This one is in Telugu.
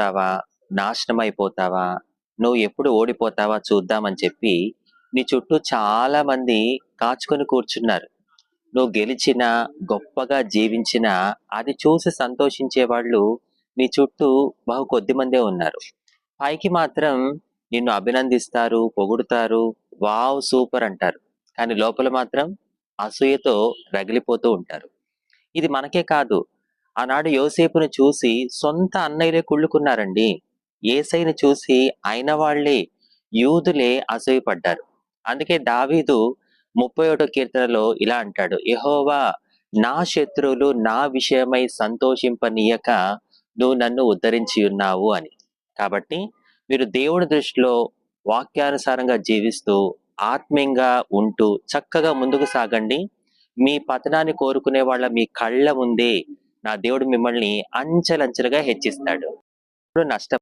పడిపోతావా నాశనం అయిపోతావా నువ్వు ఎప్పుడు ఓడిపోతావా చూద్దామని చెప్పి నీ చుట్టూ చాలా మంది కాచుకొని కూర్చున్నారు. నువ్వు గెలిచినా గొప్పగా జీవించినా అది చూసి సంతోషించే వాళ్ళు నీ చుట్టూ బహు కొద్ది మందే ఉన్నారు. పైకి మాత్రం నిన్ను అభినందిస్తారు పొగుడుతారు వావ్ సూపర్ అంటారు. కానీ లోపల మాత్రం అసూయతో రగిలిపోతూ ఉంటారు. ఇది మనకే కాదు ఆనాడు యోసేపును చూసి సొంత అన్నయ్యలే కుళ్ళుకున్నారండి. ఏసైని చూసి అయిన వాళ్ళే యూదులే అసూయపడ్డారు. అందుకే దావీదు ముప్పై ఒకటో కీర్తనలో ఇలా అంటాడు యహోవా నా శత్రువులు నా విషయమై సంతోషింపనీయక నువ్వు నన్ను ఉద్ధరించి ఉన్నావు అని. కాబట్టి మీరు దేవుడి దృష్టిలో వాక్యానుసారంగా జీవిస్తూ ఆత్మీయంగా ఉంటూ చక్కగా ముందుకు సాగండి. మీ పతనాన్ని కోరుకునే వాళ్ళ మీ కళ్ళ ముందే నా దేవుడు మిమ్మల్ని అంచెలంచెలుగా హెచ్చిస్తాడు. ఇప్పుడు నష్టం